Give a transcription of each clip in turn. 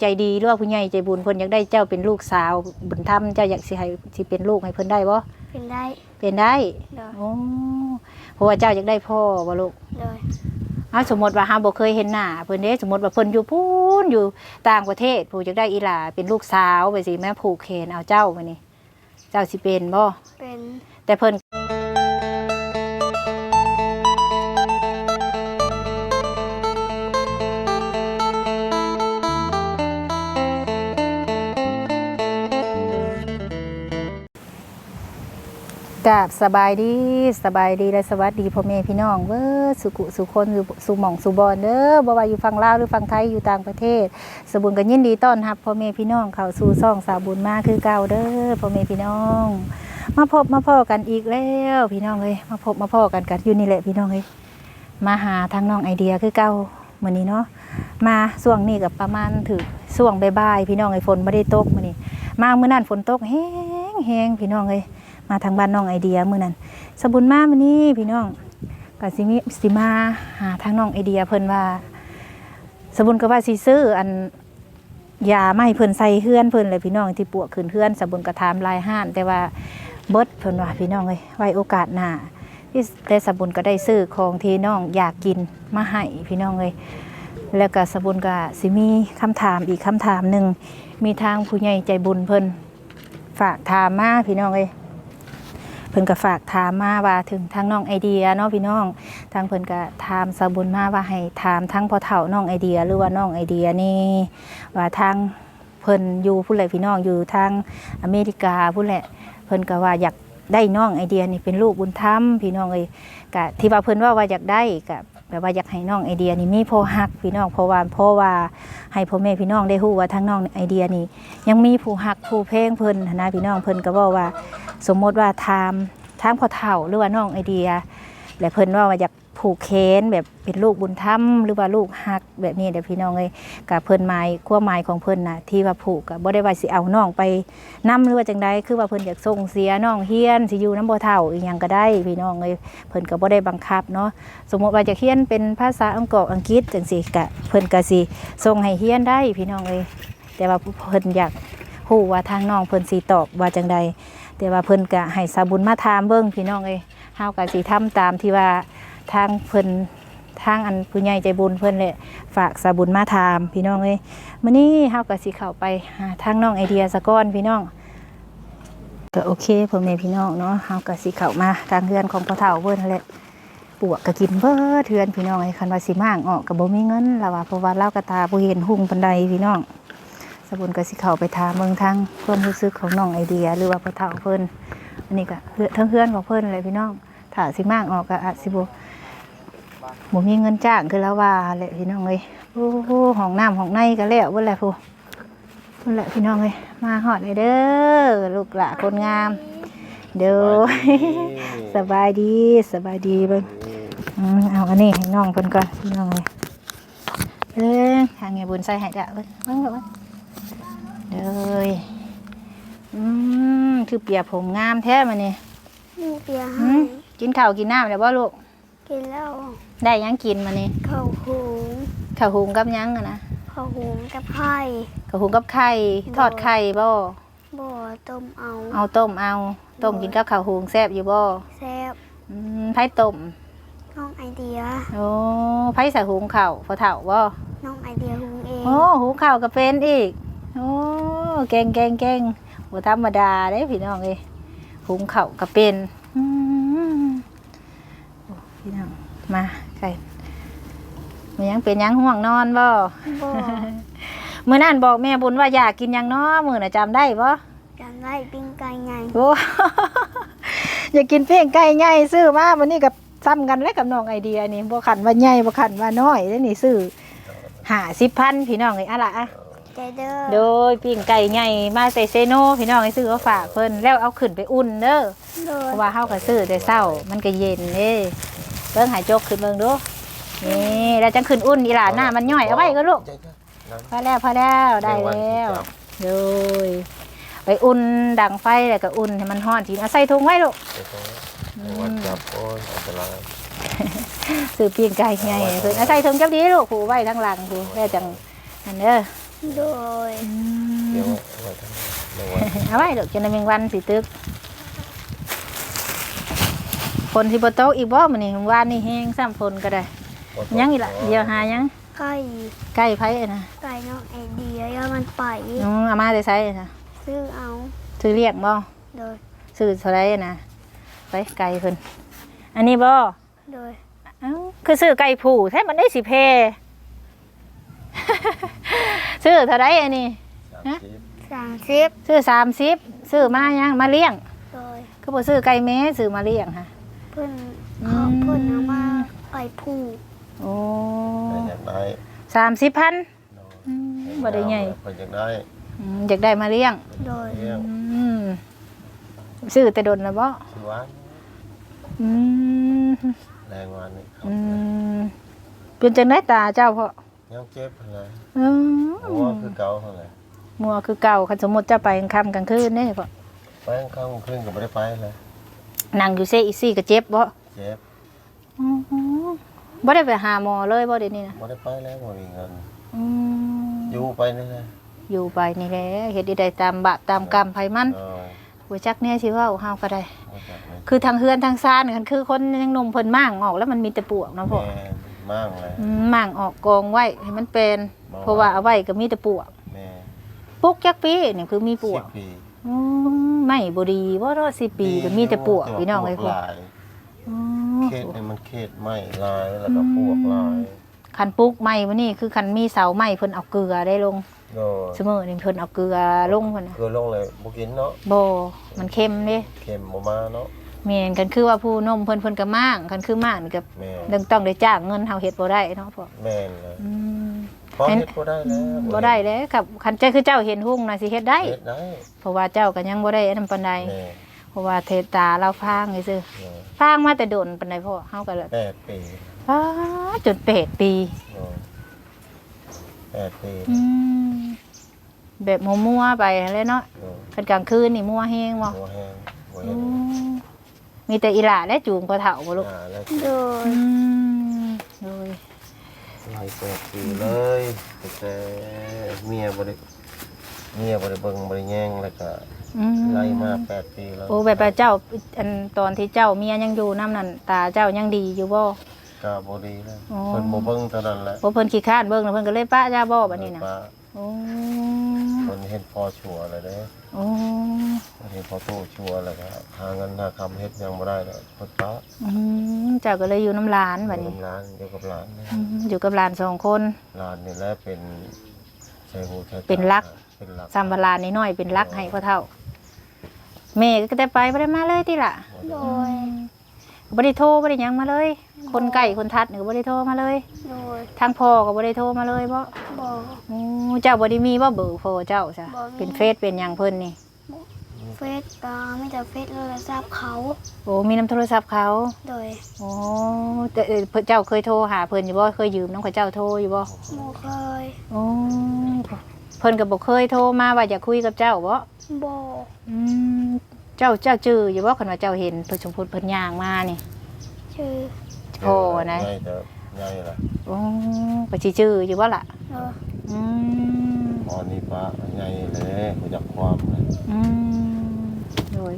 ใจดีหรือว่าผู้ใหญ่ใจบุญเพิ่นอยากได้เจ้าเป็นลูกสาวบุญธรรมเจ้าอยากสิให้สิเป็นลูกให้เพิ่นได้บ่เป็นได้เป็นได้โดยโอ้เพราะว่าเจ้าอยากได้พ่อบ่ลูกโดยอ้าวสมมติว่าเฮาบ่เคยเห็นหน้าเพิ่นเด้สมมติว่าเพิ่นอยู่พูนอยู่ต่างประเทศผู้อยากได้อีหลาเป็นลูกสาวไปสิแม่ผูกแขนเอาเจ้ามานี่เจ้าสิเป็นบ่เป็นแต่เพิ่น กาบสบายดีสบายดีและสวัสดีพ่อแม่พี่น้องเว้อสุขุสุคนสุหม่องสุบอนเด้อบ่ว่าอยู่ฝั่งลาวหรือฝั่งไทยอยู่ต่างประเทศ สบุญกันยินดีต้อนรับพ่อแม่พี่น้องเข้าสู่ซ่องสาวบุญมาคือเก่าเด้อพ่อแม่พี่น้อง มาพบมาพ่อกันอีกแล้วพี่น้องเอ้ยมาพบมาพ่อกันกันอยู่นี่แหละพี่น้องเอ้ยมาหาทางน้องไอเดียคือเก่ามื้อนี้เนาะมาช่วงนี้กับประมาณถึงช่วงบ่ายๆพี่น้องเอ้ฝนบ่ได้ตกมื้อนี้มามื้อนั้นฝนตกแห้งแห้งพี่น้องเอ้ย มาทางบ้านน้องไอเดียมื้อนั้นสบุญมามื้อนี้พี่น้องก็สิมีสิมาหาทางน้องไอเดียเพิ่นว่า สบุญก็ว่าสิซื้ออันยาไม่เพิ่นใส่เฮือนเพิ่นเลยพี่น้องที่ปวกขึ้นเฮือนสบุญกระทามลายห้าน แต่ว่าเบิดเพิ่นว่าพี่น้องเลยไว้โอกาสหน้าที่แต่สบุญก็ได้ซื้อของที่น้องอยากกินมาให้พี่น้องเลยแล้วก็สบุญก็สิมีคำถามอีกคำถามหนึ่งมีทางผู้ใหญ่ใจบุญเพิ่นฝากถามมาพี่น้องเลย เพิ่นก็ฝากถามมาว่าถึงทางน้องไอเดียเนาะพี่น้อง ทางเพิ่นก็ถามสบุญมาว่าให้ถามทั้งพ่อเฒ่าน้องไอเดีย หรือว่าน้องไอเดียนี่ว่าทางเพิ่นอยู่ผู้ใดพี่น้องอยู่ทางอเมริกาผู้แหละเพิ่นก็ว่าอยากได้น้องไอเดียนี่เป็นลูกบุญธรรมพี่น้องเอ้ยกะที่ว่าเพิ่นว่าว่าอยากได้กะ แบบว่าอยากให้น้องไอเดียนี่มีพ่อฮักพี่น้องเพราะว่าเพราะว่าให้พ่อแม่พี่น้องได้ฮู้ว่าทั้งน้องไอเดียนี่ยังมีผู้ฮักผู้เพลงเพิ่นนนะพี่น้องเพิ่นก็บอกว่า สมมติว่าทามทางพอเฒ่าหรือว่าน้องไอเดีย และเพิ่นว่าว่าอยาก ผูกแขนแบบเป็นลูกบุญธรรมหรือว่าลูกฮักแบบนี้เดี๋ยวพี่น้องเอ้ยกับเพิ่นหมายความหมายของเพิ่นนะที่ว่าผูกกับบ่ได้ว่าสิเอาน้องไปนํหรือว่าจังใดคือว่าเพิ่นอยากส่งเสียน้องเฮียนสิอยู่น้ำบ่เฒ่าอีหยังก็ได้พี่น้องเอ้ยเพิ่นก็บ่ได้บังคับเนาะสมมุติว่าจะเฮียนเป็นภาษาอังกฤษอังกฤษจังซี่ก็เพิ่นก็สิส่งให้เฮียนได้พี่น้องเอ้ยแต่ว่าเพิ่นอยากฮู้ว่าทางน้องเพิ่นสิตอบว่าจังใดแต่ว่าเพิ่นก็ให้สาบุญมาถามเบิ่งพี่น้องเอ้ยเฮาก็สิทำตามที่ว่า ทางเพิ่นทางอันผู้ใหญ่ใจบุญเพิ่นแหละฝากสาบุญมาถามพี่น้องเอ้ยมื้อนี้เฮาก็สิเข้าไปหาทางน้องไอเดียสะก้อนพี่น้องก็โอเคพ่อแม่พี่น้องเนาะเฮาก็สิเข้ามาทางเฮือนของพ่อเฒ่าเพิ่นนั่นแหละปวกก็กินเบิดเฮือนพี่น้องไอ้คันว่าสิมางออกก็บ่มีเงินล่ะว่าเพราะว่าเราก็ตาบ่เห็นหุ่งปานใดพี่น้องสบุญก็สิเข้าไปถามเบิ่งทางความรู้สึกของน้องไอเดีย หรือว่าพ่อเฒ่าเพิ่นอันนี้ก็เฮือทั้งเฮือนของเพิ่นเลยพี่น้องถ้าสิมางออกก็อาจสิบ่ บ่มีเงินจ้างคือแล้วว่าแหละพี่น้องเอ้ยโอ้โหห้องน้ำห้องในก็แล้วเบิ่นแหละผู้เบิ่นแหละพี่น้องเอ้ยมาฮอดเลยเด้อลูกหลานคนงาม เด้อสบายดีสบายดีเบิ่งอืมเอาอันนี้ให้น้องเพิ่นก่อนพี่น้องเอ้ยเอ้ยทางไงบุญใส่ให้จ้ะเบิ่งเบิ่งเบิ่งเบิ่งเด้ออืมคือเปียกผมงามแท้มานี่มีเปียอืให้มกินข้าวกินน้ำแล้วบ่ลูก กินแล้วได้หยังกินมานี่ข้าวหุงข้าวหุงกับหยังอะนะข้าวหุงกับไข่ข้าวหุงกับไข่ทอดไข่บ่บ่ต้มเอาเอาต้มเอาต้มกินกับข้าวหุงแซ่บอยู่บ่แซ่บอืมไผต้มน้องไอเดีย โอ้ไผใส่หุงข้าวพอเฒ่าบ่น้องไอเดียหุงเองโอ้หุงข้าวก็เป็นอีกโอ้เก่งเก่งเก่งบ่ธรรมดาเด้พี่น้องเอ้ยหุงข้าวก็เป็นอืมโอ้ พี่น้องมาไก่มันยังเป็นยังห่วงนอนบ่บ่มื้อนั้นบอกแม่บุญว่าอยากกินหยังเนาะมื้อน่ะจำได้บ่จำได้ปิ้งไก่ไงโอ้อยากกินเพ่งไก่ใหญ่ซื้อมาวันนี้กับซ้ำกันแล้วกับน้องไอเดียนี่บ่ขันว่าใหญ่บ่ขันว่าน้อยแล้วนี่ซื้อหาสิบพันพี่น้องไอ้อะล่ะอะใจเด้อโดยปิ้งไก่ใหญ่มาใส่เซโนพี่น้องไอ้ซื้อมาฝากเพิ่นแล้วเอาขึ้นไปอุ่นเด้อโดเพยราะว่าเฮาก็ซื้อแต่เช้ามันก็เย็นเด้ เบิ่งหายจกขึ้นเบิ่งดูนี่แล้วจังขึ้นอุ่นอีหล่าหน้ามันย่อยเอาไว้ก็ลูกพอแล้วพอแล้วได้แล้วโดยไปอุ่นดังไฟแล้วก็อุ่นให้มันร้อนทีเอาใส่ถุงไว้ลูกวันจับโอ้ยอันตรายซื้อปิ้งไก่ไงเพิ่นเอาใส่ถุงจับดีลูกผูไว้ทั้งหลังผูแม่จังอันเด้อโดยเดี๋ยวไว้ทำเดี๋ยวไว้เอาไว้ดอกจนได้แมงวันสิตึก ฝนสิบ่ตกอีกบ่มื้อนี้วานนี่แห้งซ้ำฝนก็ได้ ยังอีกล่ะเดี๋ยวหายังไก่ใกล้ไผน่ะไก่น้องไอเดียย่ามันไปอือเอามาได้ไสน่ะซื้อเอาซื้อเรียกบ่โดยซื้อเท่าไหร่น่ะไปไกลเพิ่นอันนี้บ่โดยเอ้าคือซื้อไก่ผู้แท้มันได้สิแพซื้อเท่าไหร่อันนี้สามสิบสามสิบซื้อ30ซื้อมายังมาเลี้ยงโดยก็บ่ซื้อไก่แม่ซื้อมาเลี้ยงฮะ เพิ่นอืมเขาเพิ่นเอามาไปผูกโอ้แต่อยากได้สามสิบพันเนาะอืมบ่ได้ใหญ่ เพิ่นอยากได้อืมอยากได้มาเลี้ยงโดยเลี้ยงอืมซื้อแต่ดนแล้วบ่ชื่อว่าอืมแรงวันนี่ครับอืมเป็นจังได๋ตาเจ้าพ่อยังเจ็บเลยอืมหัวคือเก่าเท่าไหร่มัวคือเก่าคันสมมุติเจะไปกลางค่ำกลางคืนเด้พ่อไปข้างคืนก็ไม่ได้ไปเลย นั่งอยู่เซอีซี่ก็เจ็บบ่เจ็บอือบ่ได้ไปหาหมอเลยบ่เดี๋ยวนี้นะไม่ได้ไปแล้วบ่มีเงินอืมอยู่ไปนี่แหละอยู่ไปนี่แหละเฮ็ดได้ตามบาปตามกรรมไผมันเออบ่จักแน่สิเว้าเฮาก็ได้ บ่จักเลยคือทางเฮือนทางซ่านกันคือคนยังหนมเพิ่นม่างออกแล้วมันมีแต่ปวกเนาะพ่อ แม่มากเลย อืมม่างออกกองไว้ให้มันเป็น บ่ เพราะว่าเอาไว้ก็มีแต่ปวกแม่ปุกจักปีนี่คือมีปวสิกบปีอืม ไม่บ่ดีบ่รอดสิปีก็มีแต่ปวกพี่น้องเอ้ยปพ่วอกหลายอ๋อ เขตนี่มันเขตไหม้ลายแล้วก็ปวกลายคันปลูกไม้มื้อนี้คือคันมีเสาไม้เพิ่นเอาเกลือได้ลงโดยเสมอนี่เพิ่นเอาเกลือลงเพิ่นน่ะเกลือลงเลยบ่กินเนาะบ่มันเค็มเด้เค็มบ่มาเนาะแม่นกันคือว่าผู้นมเพิ่นเพิ่นก็ม่างคันคือม่างนี่ก็แม่ต้องต้องได้จ้างเงินเฮาเฮ็ดบ่ได้เนาะพ่อแม่นเลยอืมพอ เฮ็ดบ่ได้แล้วบ่ได้เด้ครับคันเจ้าคือเจ้าเห็นหุ่งน่ะสิเฮ็ดได้เฮ็ดได้เพราะว่าเจ้าก็ยังบ่ได้อันนั้นปานใดแม่เพราะว่าเทตาเราฟางซื่อแม่ๆฟางมาแต่โดนปานใดพ่อเฮาก็เลยแปดปีฟ้าจนเป็ดปีโอ้แปดปีอืมแบบมัวๆไปเลยเนาะโอ้กันกลางคืนนี่มัวแฮงบ่หัวแห้งหัวอืแห้งมมีแต่อีหล่าและจูงพอเฒ่าบ่ลูกอ่าแล้วโดยอืมโดย ไล่แปดปีเลยแต่เมียบ่ได้เมียบ่ได้เบิ่งบ่ได้แย่งแล้วก็อืมไล่มาแปดปีแล้วโอ้แบบว่าเจ้าอันตอนที่เจ้าเมียยังอยู่นํนั่นตาเจ้ายังดีอยู่บ่ก็บ่ดีแล้วอ๋อเพิ่นบ่เบิ่งเท่านั้นแหละบ่เพิ่นขี้คร้านเบิ่งแล้วเพิ่นก็เลยปะจ้าบ่บัดนี้น่ะป้าโอ้ เพิ่นเฮ็ดพอชัวร์เลยเด้โอ้เพิ่นเฮ็ดพอโตชัวร์แล้วก็หาเงินหาคำเฮ็ดยังบ่ได้แล้วเพิ่นป้าอืมเจ้าก็เลยอยู่น้ำหลานบัดอยู่นี้กับหลานอยู่กับหลานนี่อืมอยู่กับหลานสองคนหลานนี่แหละเป็นใช้หูใช้ตาเป็นรัก เป็นรักซ้ำเวลาน้อยๆเป็นรักให้พ่อเฒ่าแม่ก็แต่ไปบ่ได้มาเลยติล่ะโดยบ่ได้โทรบ่ได้หยังมาเลย คนใกล้คนทัดนี่ก็บ่ได้โทรมาเลย โดยทางพ่อก็บ่ได้โทรมาเลยบ่บอกโอ้เจ้าบ่ได้มีบ่เบอร์พ่อเจ้าซะบ่มี เป็นเฟซเป็นหยังเพิ่นนี่ เฟซก็ไม่แต่เฟซโทรศัพท์เขา โอ้มีน้ำโทรศัพท์เขา โดยโอ้แต่เอ่อเพิ่นเจ้าเคยโทรหาเพิ่นอยู่บ่เคยยืมน้องเขาเจ้าโทรอยู่บ่โมเคยโอ้เพิ่นก็บ่เคยโทรมาว่าอยากคุยกับเจ้าบ่บอกอืมเจ้าเจ้าจื้ออยู่บ่คันว่าเจ้าเห็นเพิ่นสมพุทธเพิ่นย่างมานี่ชื่อ โอ้นะใหญ่เด้อใหญ่ล่ะโอ้ก็สิจื้ออยู่บ่ล่ะเอออืมพอนี่ป้าใหญ่เลยรู้จักความเลยอืมโดย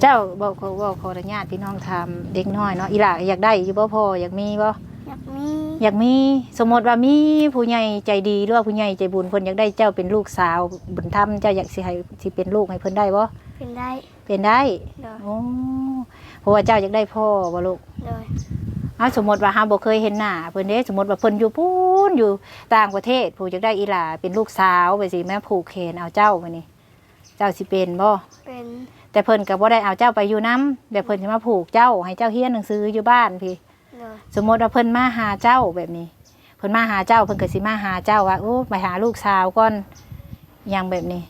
เจ้าบอกเขาบอกขออนุญาตพี่น้องถามเด็กน้อยเนาะอีหล่าอยากได้อยู่บ่พ่ออยากมีบ่ อยากมีอยากมีสมมติว่ามีผู้ใหญ่ใจดีหรือว่าผู้ใหญ่ใจบุญเพิ่นอยากได้เจ้าเป็นลูกสาวบุญธรรมเจ้าอยากสิให้สิเป็นลูกให้เพิ่นได้บ่เป็นได้เป็นได้โดยโอ้เพราะว่าเจ้าอยากได้พ่อบ่ลูกโดย อ้าวสมมติว่าเฮาบ่เคยเห็นหน้าเพิ่นเด้สมมติว่าเพิ่นอยู่พูนอยู่ต่างประเทศผู้อยากได้อีหลาเป็นลูกสาวไปสิแม่ผูกแขนเอาเจ้าไปนี่เจ้าสิเป็นบ่เป็นแต่เพิ่นก็บ่ได้เอาเจ้าไปอยู่นํแต่เพิ่นสิมาผูกเจ้าให้เจ้าเรียนหนังสืออยู่บ้านพี่โดยสมมติว่าเพิ่นมาหาเจ้าแบบนี้ เพิ่นมาหาเจ้า เพิ่นก็สิมาหาเจ้าว่าโอ้ไปหาลูกสาวก่อนอย่างแบบนี้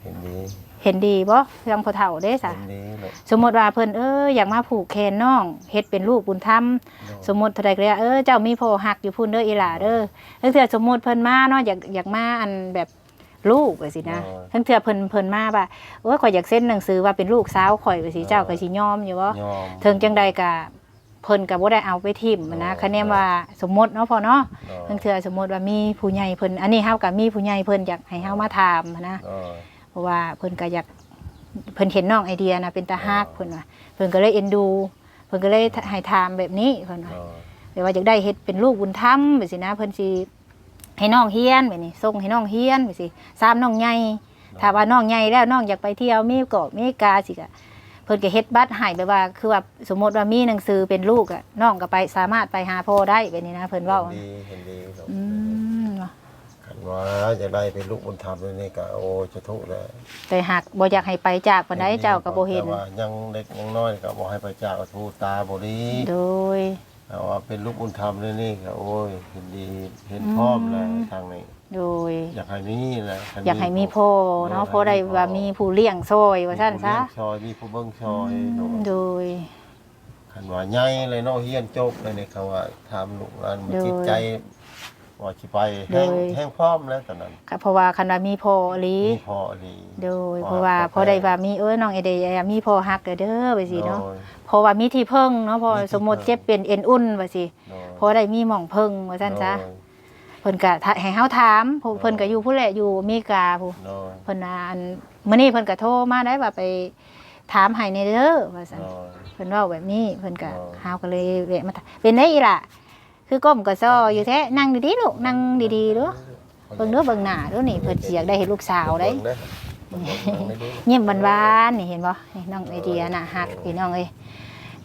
เห็นดี เห็นดีบ่ยังพอเฒ่าเด้ซะเห็นดีเลยสมมติว่าเพิ่นเอออยากมาผูกแขนน้องเฮ็ดเป็นลูกบุญธรรมสมมติเท่าใดก็ได้เออเจ้ามีพ่อหักอยู่พุ่นเด้ออีหล่าเด้อทั้งเทื่อสมมติเพิ่นมาเนาะอยากอยากมาอันแบบลูกว่าสินะทั้งเทื่อเพิ่นเพิ่นมาว่าโอ้ยข่อยอยากเซ็นหนังสือว่าเป็นลูกสาวข่อยว่าสิเจ้าก็สิยอมอยู่บ่ยอมถึงจังใดก็เพิ่นก็บ่ได้เอาไปทิ่มนะคะแนนว่าสมมติเนาะพ่อเนาะโดยบางเทื่อสมมติว่ามีผู้ใหญ่เพิ่นอันนี้เฮาก็มีผู้ใหญ่เพิ่นอยากให้เฮามาถามนะโดย เพราะว่าเพิ่นก็อยากเพิ่นเห็นน้องไอเดียนะเป็นตาฮักเพิ่นว่าเพิ่นก็เลยเอ็นดู เพิ่นก็เลยให้ถามแบบนี้เพิ่นว่าโดยแต่ว่าอยากได้เฮ็ดเป็นลูกบุญธรรมแบบสินะเพิ่นสิให้น้องเฮียนแบบนี้ส่งให้น้องเฮียนแบบสิซ้ำน้องใหญ่ถ้าว่าน้องใหญ่แล้วน้องอยากไปเที่ยวมีเกาะมีกาสิก็เพิ่นก็เฮ็ดบัตรให้แบบว่า คือว่าสมมติว่ามีหนังสือเป็นลูกอะน้องก็ไปสามารถไปหาพ่อได้แบบนี้นะ เพิ่นเว้าเห็นดีเห็นดี ครับอืมคันว่าจะได้เป็นลูกบุญธรรมนี่ก็โอ้จะทุกข์แล้วแต่หากบ่อยากให้ไปจากปานใดเจ้าก็บ่เห็นแต่ว่ายังเด็กยังน้อยก็บ่ให้ไปจากทูตาบ่ดีโดยแต่ว่าเป็นลูกบุญธรรมนี่นี่ก็โอ้ยเห็นดีเห็นพร้อมแล้วทางนี้โดยอยากให้มีแหละคันอยากให้มีพ่อเนาะเพราะได้ว่ามีผู้เลี้ยงซอยว่าซั่นซะมีผู้เลี้ยงซอยมีผู้เบิ่งซอยโดยโดยคันว่าใหญ่เลยเนาะเฮียนจบเลยนี่เขาว่าทำลูกงานมันโดยจิตใจ ว่าสิไปแห้งโดย แห้งพร้อมแล้วตอนนั้นค่ะเพราะว่าคันว่ามีพ่ออีหลีมีพอดีโดยว่าเพราะว่าก็พอได้แปลว่ามีเอ้ยน้องไอเดียมีพ่อฮักเด้อเด้อไปสิเนาะโดย เพราะว่ามีที่เพิ่งเนาะพอมีที่สมมุติเพิ่งเจ็บเป็นเอ็นอุ่นว่าสิโดย พอได้มีหม่องเพิ่งว่าซั่นซะโดยเพิ่นก็ให้เฮาถามผู้เพิ่นก็อยู่ผู้แหละอยู่อเมริกาผู้โดยเพิ่นว่าอันมื้อนี้เพิ่นก็โทรมาได้ว่าไปถามให้ในเด้อว่าซั่น โดย เพิ่นเว้าแบบนี้เพิ่นก็อ๋อเฮาก็เลยแวะมาถามเป็นได้อีล่ะ คือก้มก็ซ้ออยู่แท้นั่งดีๆลูกนั่งดีๆเด้อเบิ่งเด้อเบิ่งหน้าเด้อนี่เพิ่นสิอยากได้เห็นลูกสาวได้เบิ่งเด้อเบิ่งเบิ่งเบิ่งได้ดูเงียบหวานๆนี่เห็นบ่นี่น้องไอเดียน่ะฮักพี่น้องเอ้ย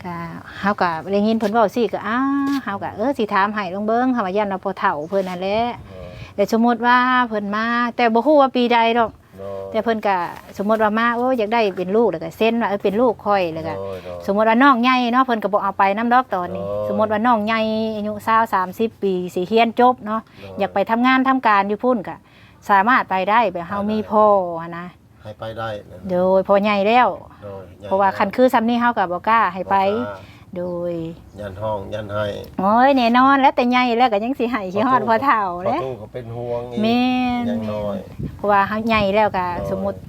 ก็เฮาก็ได้ยินเพิ่นเว้าสิก็อ้าเฮาก็เออสิถามให้ลองเบิ่งเฮาว่ายันว่าพอเฒ่าเพิ่นนั่นแหละแต่สมมุติว่าเพิ่นมาแต่บ่ฮู้ว่าปีใดดอกโดย แต่เพิ่นก็สมมุติว่ามาโอ้อยากได้เป็นลูกแล้วก็เซ็นว่าเออเป็นลูกค่อยแล้วก็โดยโดยสมมติว่าน้องใหญ่เนาะเพิ่นก็บ่เอาไปน้ำดอกตอนนี้โอ้ยสมมติว่าน้องใหญ่อายุ20 30 ปีสิเรียนจบเนาะโดอยากไปทำงานทำการอยู่พุ่นก็สามารถไปได้แบบเฮามีพ่ออะนะให้ไปได้นะโดยพอใหญ่แล้วโดยเพราะว่าคันคือซ้ำนี้เฮาก็บ่กล้าให้ไปบอกว่า โดยยันห้องยันให้โอ้ยแน่นอนแล้วแต่ใหญ่แล้วก็ยังสิให้ขี้ฮอดพอเฒ่าพอแหล้วตู้ก็เป็นห่วงอีกแม่น ยังน้อย เพราะว่าเฮาใหญ่แล้วก็โอ้ยสมมุติ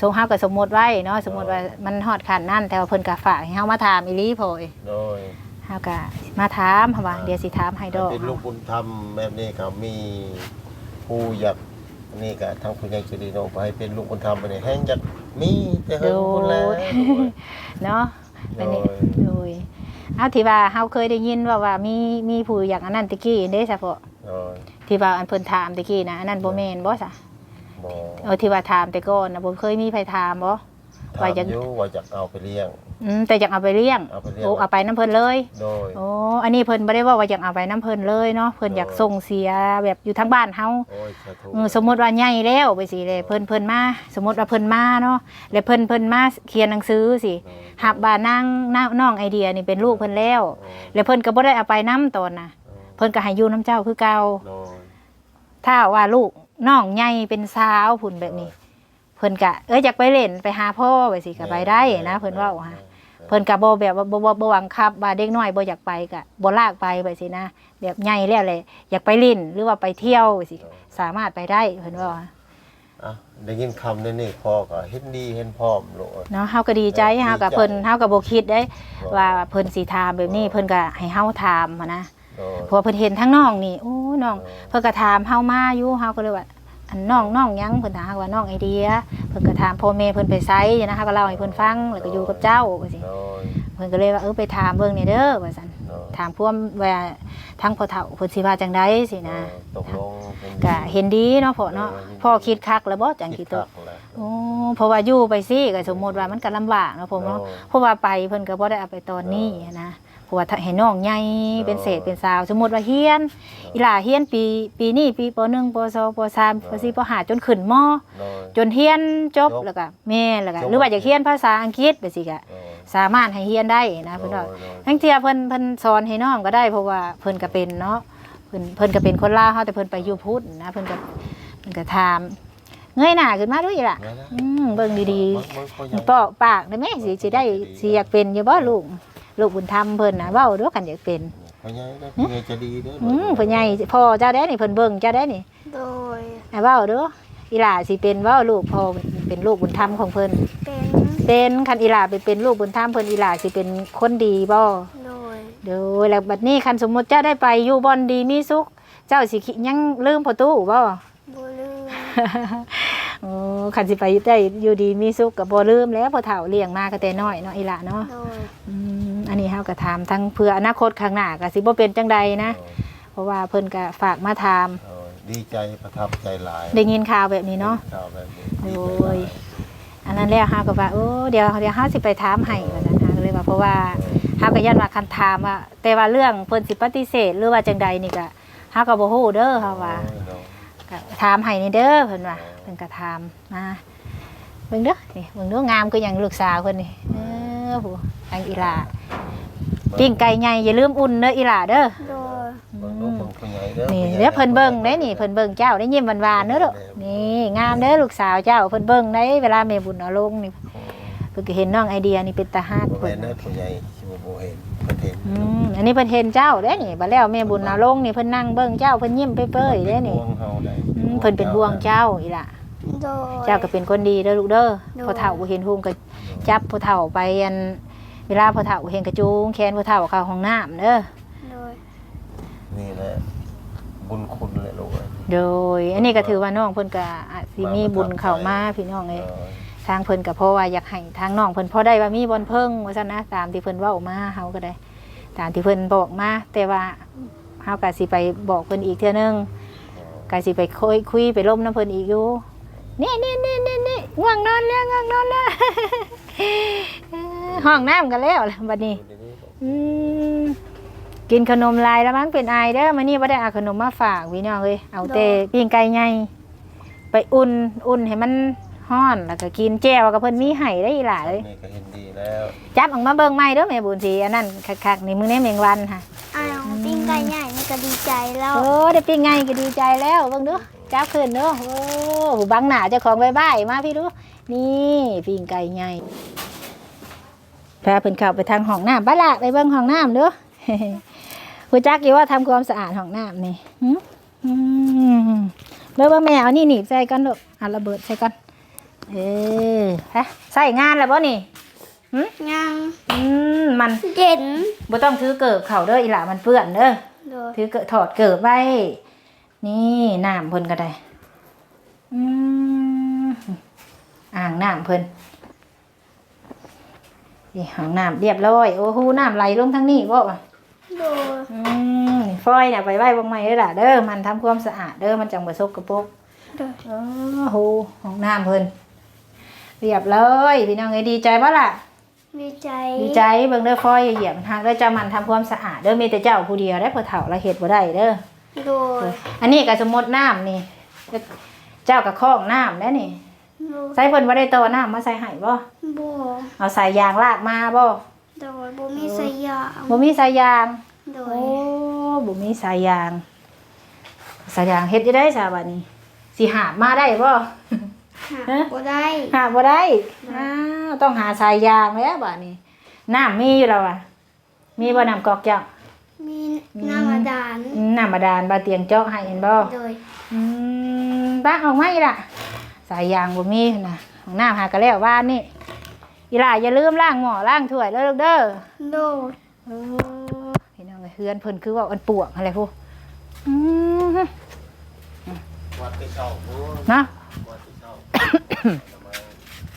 สมเฮาก็สมมุติไว้เนาะสมมุติว่ามันฮอดขั้นนั้นแต่ว่าเพิ่นก็ฝากให้เฮามาถามอีหลีพ่อยโดยเฮาก็มาถามเพราะว่าเดี๋ยวสิถามให้ดอกเป็นลูกบุญธรรมแบบนี้ครับมีผู้อยากนี่ก็ทั้งผู้ใหญ่ใจดีน้องไปให้เป็นลูกบุญธรรมไปนี่แห้งอยากมีแต่เฮิงคนแล้วเนาะโดอันนี้ยโดย เอาที่ว่าเฮาเคยได้ยินว่าว่ามีมีผู้อย่างอันนั้นตะกี้เด้ซะพ่อโดยที่ว่าอันเพิ่นถามตะกี้นะอันนั้นบ่แม่นบ่ซะบ่เออที่ว่าถามแต่ก่อนน่ะบ่เคยมีไผถามบ่ ถามว่าจะอยู่ว่าจะเอาไปเลี้ยง อืมแต่อยากเอาไปเลี้ยงเอาไปเลี้ยง โอ้เอาไปน้ำเพิ่นเลยโดย โอ้อันนี้เพิ่นบ่ได้ว่าว่าอยากเอาไปน้ำเพิ่นเลยเนาะเพิ่นอยากส่งเสียแบบอยู่ทางบ้านเฮา โอ้ยสาธุ เออสมมติว่าใหญ่แล้วไปสิเลยเพิ่นเพิ่นมาสมมติว่าเพิ่นมาเนาะแล้วเพิ่นเพิ่นมาเขียนหนังสือสิโดยหับบ่านางน้าน้องไอเดียนี่เป็นลูกเพิ่นแล้วโอ้ยแล้วเพิ่นก็บ่ได้เอาไปน้ตอนน่ะโอ้ยเพิ่นก็ให้อยู่น้ำเจ้าคือเก่าโดย ถ้าว่าลูกน้องใหญ่เป็นสาวพุ่นแบบนี้ เพิ่นก็เอ้ยอยากไปเล่นไปหาพ่อไปสิก็ไปได้นะ เพิ่นเว้าฮะ เพิ่นก็บ่แบบว่าบ่บ่บ่บังคับว่าเด็กน้อยบ่อยากไปก็บ่ลากไปไปสินะแบบใหญ่แล้วแหละอยากไปเล่นหรือว่าไปเที่ยวไปสิสามารถไปได้เพิ่นเว่าอะได้ยินคำนี้นี่พ่อก็เห็นดีเห็นพร้อมโลดเนาะเฮาก็ดีใจเฮากับเพิ่นเฮาก็บ่คิดได้ว่าเพิ่นสิถามแบบนี้เพิ่นก็ให้เฮาถามหั้นนะโดยเพราะว่าเพิ่นเห็นทั้งน้องนี่โอ้น้องเพิ่นก็ถามเฮามาอยู่เฮาก็เลยว่า อันน้องน้องหยังเพิ่นถามว่าน้องไอเดีย เพิ่นก็ถามพ่อแม่เพิ่นไปไสนะเฮาก็เล่าให้เพิ่นฟังแล้วก็อยู่กับเจ้าว่าซี่โดยเพิ่นก็เลยว่าเออไปถามเบิ่งนี่เด้อว่าซั่นโดยถามพวกว่าทั้งพ่อเฒ่าเพิ่นสิว่าจังไดสินะตกลงเป็นก็เห็นดีเนาะพ่อเนาะพ่อคิดคักแล้วบ่จังคิคิดดตคักกแหละโอ้เพราะว่าอยู่ไปสิก็สมมุติว่ามันก็ลำบากเนาะผมเนาะโอ้เพราะว่าไปเพิ่นก็บ่ได้เอาไปตอนนี้นะ เพราะว่าถ้าให้น้องใหญ่เป็นเศษเป็นสาว สมมุติว่าเฮียนอีหล่าเฮียนปีปีนี้ปีป .1 ป .2 ป .3 ป .4 ป .5 จนขึ้นมโดยจนเฮียนจบจบแล้วก็แม่แล้วก็จบหรือว่าอยากเฮียนภาษาอังกฤษไปสิก็โดยสามารถให้เฮียนได้นะเพิ่นว่าโดยโดยทั้งเที่ยเพิ่นเพิ่นสอนให้น้องก็ได้เพราะว่าเพิ่นก็เป็นเนาะเพิ่นเพิ่นก็เป็นคนลาวเฮาแต่เพิ่นไปอยู่พุทธนะเพิ่นก็เพิ่นก็ถามเงยหน้าขึ้นมาด้วยล่ะนั่นนะอืมเบิ่งดีๆเบิ่งเบิ่งพ่อใหญ่ปอกปากได้ไหมสิสิได้สิอยากเป็นอยู่บ่ลูก ลูกบุญธรรมเพิ่นน่ะเว้าเด้อกันอยากเป็นพ่อใหญ่นะพ่อใหญ่จะดีเด้ออืมเพิ่นใหญ่พ่อเจ้าได้นี่เพิ่นเบิ่งเจ้าได้นี่โดยให้เว้าเด้ออีหล่าสิเป็นเว้าลูกพ่อเป็นลูกบุญธรรมของเพิ่นเป็นเป็นคันอีหล่าไปเป็นลูกบุญธรรมเพิ่นอีหล่าสิเป็นคนดีบ่โดยโดยแล้วบัดนี้คันสมมุติเจ้าได้ไปอยู่บ่อนดีมีสุข เจ้าสิคิยังลืมพ่อตู้บ่บ่ลืม โอ้คันสิไปได้อยู่ดีมีสุขก็บ่ลืมแล้วพ่อเฒ่าเลี้ยงมาก็แต่น้อยเนาะอีหละเนาะโดยอืมอันนี้เฮาก็ถามทั้งเพื่ออนาคตข้างหน้าก็สิบ่เป็นจังใดนะ เพราะว่าเพิ่นก็ฝากมาถามโอ้ยดีใจประทับใจหลายได้ยินข่าวแบบนี้เนาะ ข่าวแบบนี้โอ้ดีใจหลายอันนั้นแล้วเฮาก็ว่าโอ้เดี๋ยวเดี๋ยวเฮาสิไปถามให้ว่าซั่นเฮาก็เลยว่าเพราะว่าเฮาก็ยันว่าคันถามว่าแต่ว่าเรื่องเพิ่นสิปฏิเสธหรือว่าจังใดนี่ก็เฮาก็บ่ฮู้เด้อเฮาว่าโอ้ยเนาะก็ถามให้นี่เด้อเพิ่นว่าเพิ่นก็ถามมาเบิ่งเด้อนี่เบิ่งเด้องามคือหยังลูกสาวเพิ่นนี่เออผู้ทางอีหลาปิ้งไก่ใหญ่อย่าลืมอุ่นเด้ออีหลาเด้อโดยเบิ่งลูกเบิ่งผู้ใหญ่เด้อนี่ผู้ใหญ่เดี๋ยวเพิ่นเบิ่งได้นี่เพิ่นเบิ่งเจ้าได้ยิ้มหวานๆเด้อลูกนี่งามเด้อลูกสาวเจ้าเพิ่นเบิ่งได้เวลาแม่บุญเอาลงนี่เพิ่นก็เห็นน้องไอเดียนี่เป็นตาฮักบ่เพิ่แม่นนเด้อผู้ใหญ่สิบ่บ่เห็นเพิ่นเห็นอืมอันนี้เพิ่นเห็นเจ้าเด้นี่บัดแล้วแม่บุญเอาลงนี่เพิ่นนั่งเบิ่งเจ้าเพิ่นยิ้มเป้ยๆเด้นี่ห่วงเฮาได้อืมเพิ่นเป็นห่วงเจ้าอีหล่ะ โดย เจ้าก็เป็นคนดีเด้อลูกเด้อโดย พอเฒ่าบ่เห็นหุงก็จับพอเฒ่าไปอันเวลาพอเฒ่าเห็นกระจูงแขนพอเฒ่าเข้าห้องน้ำเด้อโดย นี่แหละบุญคุณเลยลูกเอ้ยโดย อันนี้ก็ถือว่าน้องเพิ่นก็อาจสิมีบุญเข้ามาพี่น้องเอ้ย เออทางเพิ่นก็เพราะว่าอยากให้ทางน้องเพิ่นพอได้ว่ามีบอนเพิ่งว่าซั่นนะตามที่เพิ่นเว้ามาเฮาก็ได้ ตามที่เพิ่นบอกมาแต่ว่าเฮาก็สิไปบอกเพิ่นอีกเทื่อนึงก็สิไปคุยคุยไปล้มน้ำเพิ่นอีกอยู่ นี่นี่นี่นี่นี่ง่วงนอนแล้วง่วงนอนแล้ว ห้องน้ำกันแล้วล่ะบัดนี้เดี๋ยวนี้อืมกินขนมลายแล้วมั้งเป็นไอายเด้อมานี่บ่ได้เอาขนมมาฝากพี่น้องเอ้ยเอาแต่ปิ้งไก่ใหญ่ไปอุ่นอุ่นให้มันฮ้อนแล้วก็กินแจ่วกับเพิ่นมีให้ได้อีหล่าเลยนี่ก็เห็นดีแล้วจับออกมาเบิ่งใหม่เด้อแม่บุญสีอันนั้นคักๆนี่มื้อนี้แมงวันค่ะอ้าวปิ้งไก่ใหญ่นี่ก็ดีใจแล้วโอ้ได้ปิ้งไงก็ดีใจแล้วเบิ่งดู จับขึ้นเด้อโอ้หูบังหน้าเจ้าของบ๊ายบายมาพี่ดูนี่ปิ้งไก่ใหญ่พาเพิ่นเข้าไปทางห้องน้ำบ้าละไปเบิ่งห้องน้ำเด้อผู้จักอยู่ว่าทำความสะอาดห้องน้ำนี่หึอืมเบิ่งเบิ่งแม่เอานี่หนีบใส่กันลูกเอาระเบิดใส่กันเออฮะใส่งานแล้วบ่นี่ยังอืมมันเย็นบ่ต้องถือเกิบเข่าเด้ออีหล่ามันเปื้อนเด้อโดยถือเกิบถอดเกิบไว้ นี่น้ำเพิ่นก็ได้อืมอ่างน้ำเพิ่นนี่ห้องน้ำเรียบร้อย โอ้โหน้ำไหลลงทางนี้บ่วะโดยอืมนี่ฟอยน่ะไปไว้บ่ใหม่เด้อล่ะเด้อมันทำความสะอาดเด้อมันจังบ่สกปรกโดยโอ้โหห้องน้ำเพิ่นเรียบร้อยพี่น้องเอ้ยดีใจบ่ล่ะดีใจดีใจเบิ่งเด้อฟอยเหยียบทางเด้อเจ้ามันทำความสะอาดเด้อมีแต่เจ้าผู้เดียวได้อพอเฒ่าละเฮ็ดบ่ได้เด้อ โดยอันนี้ก็สมมติน้ำนี่ เจ้ากับข้องน้ำแล้วนี่โดยใส่เพิ่นบ่ได้ต่อน้ำมาใส่ให้บ่บัวเอาสายยางลากมาบ่โดยบ่มีสยามบ่มีสายยางโดโอ้ยบ่มีสายยางสายยางเฮ็ดจะได้ซะบัดนี้สิหาบมาได้บ่หาบ่ได้หาบ่ได้อ้าวต้องหาสายยางแล้วบัดนี้น้ำมีอยู่แล้วอะมีบ่น้ำกอกเจ้า มีน้ำบาดาลอืมน้ำบาดาลบาเตียงเจาะให้เห็นบ่โดยอืมบ้าออกมาอีล่ะ สายยางบ่มีนะของน้ำหากระแล้วบ้านนี่อีล่ะอย่าลืมล้างหม้อล้างถ้วยแล้วลูกเด้อโดยเออพี่น้องเอ้ยเฮือนเพิ่นคือว่าอันปวกอะไรพวกอืมวัดที่เช่าโอ้ยเนาะวัดที่เช่า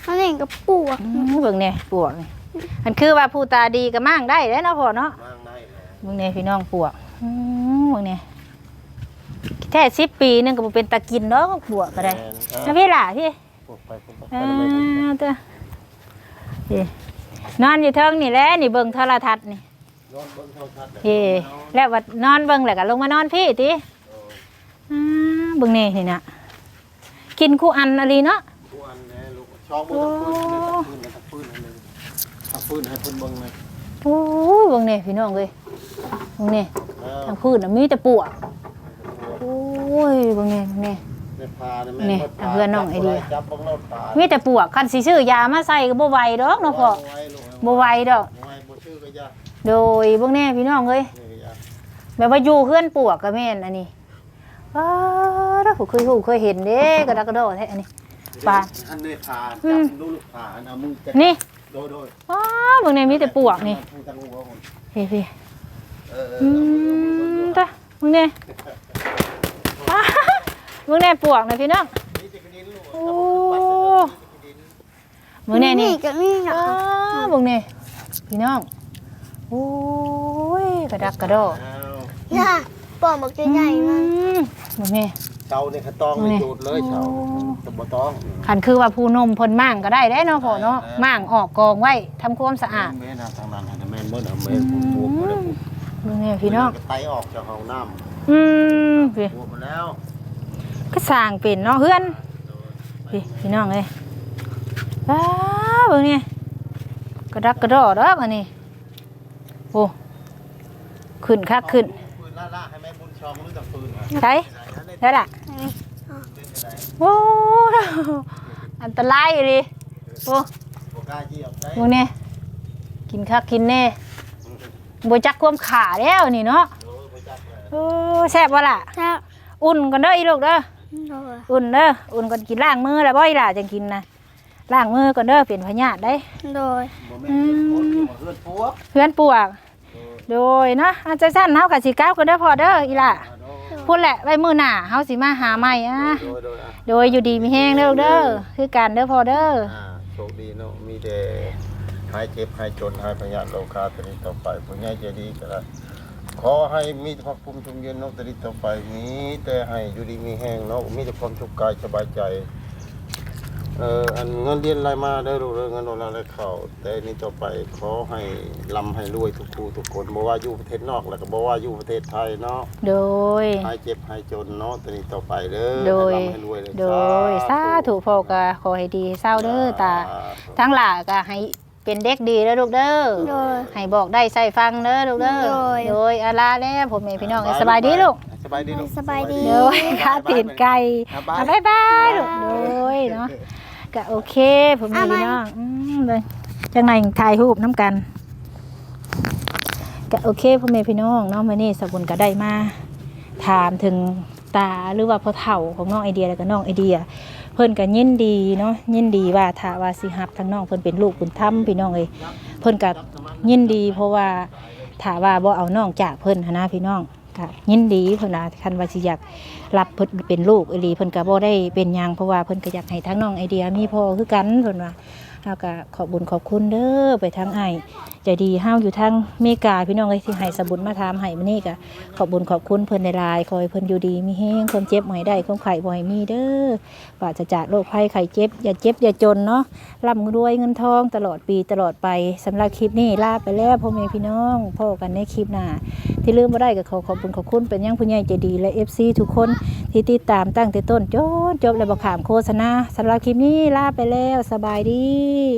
เขาเห็นกับปวกอืมเบิ่งเนี่ยปวกนี่อันคือว่าผู้ตาดีก็มั่งได้แล้วเนาะพ่อเนาะมางได้แล้ว เบิ่งเนี่ยพี่น้องปวกอืมเบิ่งเนี่ยแค่สิบปีนึงก็บ่เป็นตากินเนาะปวกก็ได้แม่น นะอะพี่ล่ะพี่พวกไปพวกไปอ่าไปเลยตัวนี่นอนอยู่เทิงนี่แหละนี่เบิ่งโทรทัศน์นี่นอนเบิ่งโทรทัศน์เฮ้แล้วว่านอนเบิ่งแล้วก็ลงมานอนพี่ติอ่าเบิ่งนี่นี่น่ะกินคู่อันอะไรเนาะ ทุกอันแน่ลูกชอบมือตะปืนเลยตะปืนเลยตะปืนให้เพิ่นเบิ่งเลย โอ้ยเบิ่งนี่พี่น้องเอ้ยเบิ่งนี่เออทางพื้นน่ะมีแต่ปวกโอ้ยเบิ่งนี่เบิ่งนี่ในพาเนี่ยนี่แม่เอาเพื่อนน้องไอเดียจับบังโลดปลามีแต่ปวกคันสิซื้อยามาใส่ก็บ่ไหวดอกเนาะพ่อไว้ลูกบ่ไหวดอกบ่ไหวบ่ชื่อก็ยากโดยเบิ่งแน่พี่น้องเอ้ยนี่ก็ยากแบบว่าอยู่เฮือนปวกก็แม่นอันนี้ว้าวเราเคยหูเคยเห็นเด้กระดักกระโดดแท้อันนี้ปลาอันนี้พาอืจัมบดูลูกพาอันเอามือจับนี่ โดยโดยว้าวเบิ่งในมีแต่ปวกนี่ตั้งหัวคนพี่พี่เออเออือมตะมึงเนี่ยมึงเนี่ยปวกนะพี่น้องนี่จะกระดิ่งลูกโอ้มึงเนี่ยนี่ก็นี่นะอ้ามึงเนี่ยพี่น้องโอ้ยกระดักกระโดด อ้าวน่ะปอมบอกใหญ่ๆมันอืมมึงเนี่ย เชาในขตองไม่จูดเลยเชาโอ้ตะบตองขันคือว่าผู้นมเพนม่างก็ได้ได้เนาะพ่อเนาะม่างออกกองไว้ทำความสะอาดแม่นะทางนั้นนะแม่นเมื่อนะแม่นผมบวกมาแล้วผมมึงเนี่ยพี่น้องไตออกจากห้องน้อืมพี่ำบวกมาแล้วก็สร้างเป็นเนาะเฮือนพี่พี่น้องเอ้ยอ้าเบิ่งนี่กระดักกระดอดอกอันนี้โอ้ขึ้นคักขึ้นปืนล่าๆให้แม่บุญช องรู้จักปืนอะใช่ได้ละโอ้อันตรายอยู่ดิโอ้บกล้าจี้ออกได้มึงเนี่ยกินคักกินแน่บ่จักความขาแล้วนี่เนาะโอ้ยบ่จักเลยโอ้แซ่บบ่ล่ะถ้าอุ่นก่อนเด้ออีลูกเด้อโดยอุ่นเด้ออุ่นก่อนกินล้างมือแล้วบ่อีหล่ะจังกินนะล้างมือก่อนเด้อเป็นพยาธิได้โดยบ่แม่นเลือดโคตรอยู่มาเลือดพวกเพื่อนปวกโดยเนาะอาจจะสั้นเฮากับสิกลับกันเด้อพอเด้ออีหล่ะอะโดย พูดแหละไว้มื้อหน้าเฮาสิมาหาใหม่อะโดยโดยอะโดยอยู่ดีมีแฮงเด้อลูกเด้อคือกันเด้อพอเด้ออ่าโชคดีเนาะมีแต่หายเจ็บหายจนหายพยาธิโรคาตอนนี้ต่อไปผู้ใหญ่ใจดีก็ได้ขอให้มีแต่ความภูมิชุ่มเย็นเนาะตอนนี้ต่อไปมีแต่ให้อยู่ดีมีแห้งเนาะมีแต่ความสุขกายสบายใจ เอออันเงินเดือนอะไรมาได้รู้เรื่องเงินโดนอะไรเข้าแต่นี้ต่อไปขอให้ลำให้รวยทุกคู่ทุกคนบ่ว่าอยู่ประเทศนอกแล้วก็บ่ว่าอยู่ประเทศไทยเนาะโดย หายเจ็บหายจนเนาะตอนนี้ต่อไปเด้อโดย ให้ร่ำให้รวยเลยโดยสาธุพ่อก็ขอให้ดีเศร้าเด้อตา ทั้งหล่าก็ให้เป็นเด็กดีเด้อลูกเด้อโดย ให้บอกได้ใส่ฟังเด้อลูกเด้อโดย โดยอาลาแล้วผมแม่พี่น้องให้สบายดีลูกสบายดีลูก สบายดี โดยข้าตีนไก่บ๊ายบาย อะบ๊ายบายลูกโดยเนาะ ก็โอเค ผมแม่พี่น้องอืมเลยจังไหนถ่ายรูปน้ำกันก็โอเคพ่อแม่พี่น้องเนาะมื้อนี้สบุญก็ได้มาถามถึงตาหรือว่าพ่อเฒ่าของน้องไอเดียแล้วก็น้องไอเดีย เพิ่นก็ยินดีเนาะยินดีว่าถ้าว่าสิฮับทั้งน้องเพิ่นเป็นลูกบุญธรรมพี่น้องเอ้ยเพิ่นก็ยินดี เพราะว่าถ้าว่าบ่เอาน้องจากเพิ่นหั้นนะพี่น้อง ก็ยินดีเพิ่นว่าคันว่าสิอยากรับเพิ่นเป็นลูกอีหลีเพิ่นก็บ่ได้เป็นหยังเพราะว่าเพิ่นก็อยากให้ทั้งน้องไอเดียมีพ่อคือกันเพิ่นว่า เฮาก็ขอบบุญขอบคุณเด้อไปทางไอ้ใจดีเฮาอยู่ทางเมกาพี่น้องเอ้ยที่ให้สบุญมาถามให้มื้อนี้ก็ขอบบุญขอบคุณเพิ่นในลายๆขอให้เพิ่นอยู่ดีมีแฮงความเจ็บบ่ให้ได้ความไข้บ่ให้มีเด้อปราศจากโรคภัยไข้เจ็บ อย่าเจ็บอย่าจนเนาะร่ำรวยเงินทองตลอดปีตลอดไปสำหรับคลิปนี้ลาไปแล้วพ่อแม่พี่น้องพ่อกันในคลิปหน้าที่ลืมไม่ได้ก็ขอขอบคุณขอบคุณเป็นยังผู้ใหญ่ใจดีและ FC ทุกคนที่ติดตามตั้งแต่ต้นจนจบและบอกขามโฆษณาสำหรับคลิปนี้ลาไปแล้วสบายดีที่